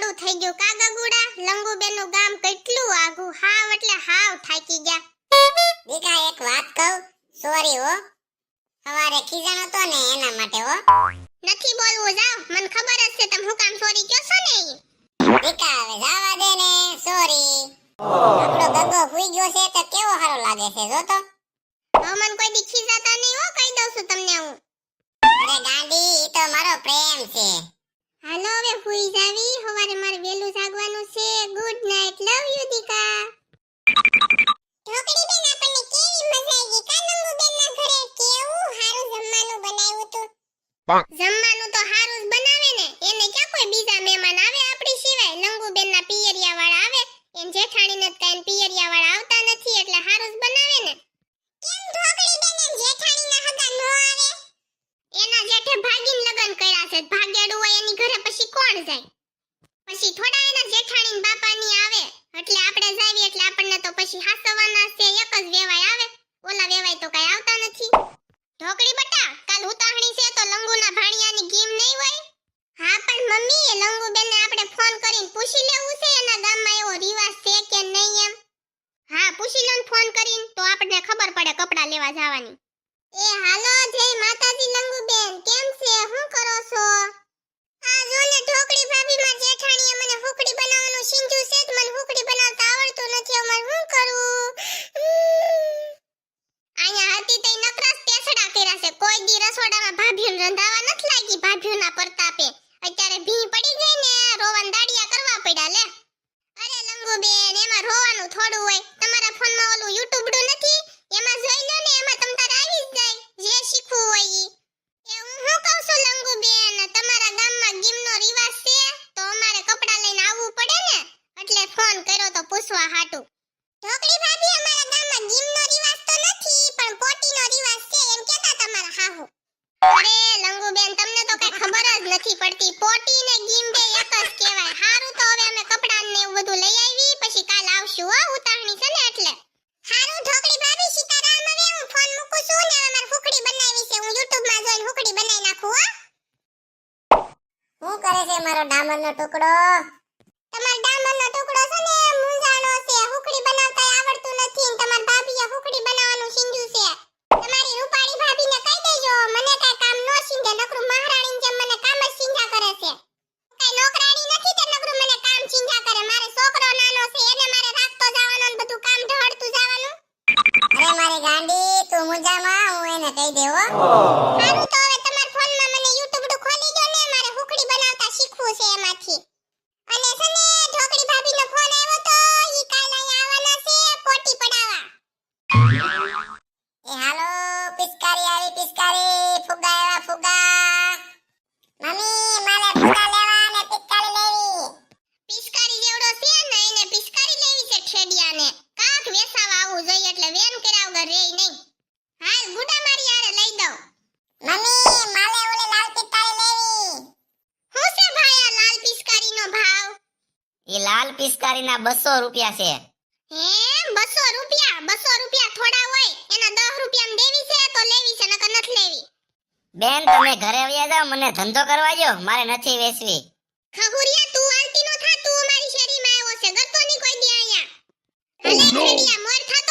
મોડું થઈ ગયું. કા ગગુડા લંગુબેનનું ગામ કેટલું આઘું હાવ એટલે હાવ થાકી ગયા. દીકા એક વાત કહું? સોરી હો. સવારે ખીજાણો તો ને એના માટે હો. નથી બોલવું જાવ મને ખબર જ છે તમે હું કામ સોરી કયો છો ને. દીકા હવે જવા દે ને. સોરી આપણો ગગો હુઈ ગયો છે તો કેવો સારો લાગે છે જો તો. હવે મને કોઈ દી ખીજાતા નહીં હો કહી દઉં છું તમને હું. અરે ગાંડી ઈ તો મારો પ્રેમ છે. હાલો હવે હુઈ જાવી જમવાનું તો હારું બનાવે ને. એને ક્યાં કોઈ બીજા મહેમાન આવે આપણી સિવાય? લંગુ બેન ના પિયરિયા વાળા આવે? એન જેઠાણી ને કાંઈ પિયરિયા વાળા આવતા નથી, એટલે હારું બનાવે ને. કેમ ઢોકળી બેન એન જેઠાણીના હગા નો આવે? એના જેઠે ભાગીન લગન કર્યા છે. ભાગેડું હોય એની ઘરે પછી કોણ જાય? પછી થોડા એના જેઠાણી ને બાપાની આવે. એટલે આપણે જાવી એટલે આપણને તો પછી હાસવાના છે, એક જ વેવાય આવે. ઓલા વેવાય તો કઈ આવતા નથી. ઢોકળી બટા, કાલ ઉતાહણી છે તો લંગુના ગેમ નહીં હોય? હા, પણ મમ્મી એ લંગુબેનને આપણે ફોન કરીને પૂછી લેવું છે, એના ગામમાં એવો રિવાજ છે કે નહીં એમ? હા, પૂછી લો ફોન કરીને, તો આપણને ખબર પડે કપડાં લેવા જવાની. એ હાલો, જય માતાજી લંગુબેન, કેમ છે? શું કરો છો? આ જો ને ઢોકળી ભાભી જેઠાણીએ મને હુકડી બનાવવાનું શીંજ્યું છે મને હુકડી બનાવતા આવડતું નથી, હવે શું કરવું? અહીંયા હતી તઈ નકરા તેસડા કર્યા છે. કોઈ દી રસોડામાં ભાભીઓને રંધાવા નથી લાગી ભાભીઓના પરતાપે. અત્યારે ભી પડી ગઈ ને, રોવાન દાડિયા કરવા પડ્યા, લે. અરે લંગુબેન, એમાં રોવાનું થોડું હોય. તમારા ફોનમાં ઓલું યુટ્યુબડું નથી? એમાં જોઈ લો ને, એમાં તમ તાર આવી જાય. જે શીખવું હોય ઈ. એ હું શું કહું છું લંગુબેન, તમારા ગામમાં ગીમનો રિવાજ છે? તો અમારે કપડાં લઈને આવવું પડે ને? એટલે ફોન કર્યો તો પૂછવા હાટું. ઢોકળી ભાભી, અમારા ગામમાં ગીમનો રિવાજ તો નથી, પણ પોટીનો રિવાજ છે, એમ કહેતા તમારા હાહુ. અરે લંગુબેન તમને તો કઈ ખબર જ નથી પડતી. પોટી ને ગીમ બે એક જ કહેવાય. હારું તો હવે અમે કપડાં ને એવું બધું લઈ આવી પછી કાલ આવશું હો ઉતાવણી છે ને એટલે. હારું ઢોકળી ભાભી સીતારામ હવે હું ફોન મૂકું છું ને હવે મારે હુકડી બનાવી છે. હું YouTube માં જોઈને હુકડી બનાવી નાખું હો. શું કરે છે મારો ડામરનો ટુકડો? તમાર ડામરનો ટુકડો છે ને મુજામાં હું એને કહી દેવો. સારું તો હવે તમારા ફોનમાં મને YouTube ડું ખોલી દો ને મારે હુકડી બનાવતા શીખવું છે એમાંથી. અને છે ને ઢોકળી ભાભીનો ફોન આવ્યો તો ઈ કાલ આવવાના છે પોટી પડાવવા. એ હાલો પિસ્કારી આવી પિસ્કારી ફુગા આવ્યા ફુગા. મમ્મી મારે ફુગા લેવા ને પિસ્કારી લેવી. પિસ્કારી જેવડો છે ને એને પિસ્કારી લેવી છે ઠેડિયાને. કાક વેસાવા આવું જોઈએ એટલે વેન કર્યા વગર રેય નહીં. ગુડા મારી આરે લઈ દઉં. મમ્મી માલે ઓલે લાલ પિસ્તાળી લેવી. હું છે ભાઈ આ લાલ પિસ્કારીનો ભાવ? એ લાલ પિસ્કારીના 200 રૂપિયા છે. હે 200 રૂપિયા? 200 રૂપિયા થોડા હોય એના 10 રૂપિયામાં દેવી છે તો લેવી છે નકર નથી લેવી. બેન તમે ઘરે વ્યા જાવ મને ધંધો કરવા દો મારે નથી વેચવી. ખગુરિયા તું આલતી નો થા તું અમારી શેરીમાં આવ્યો છે ગરતો ની કોઈ દી આયા oh, હલે મોર થા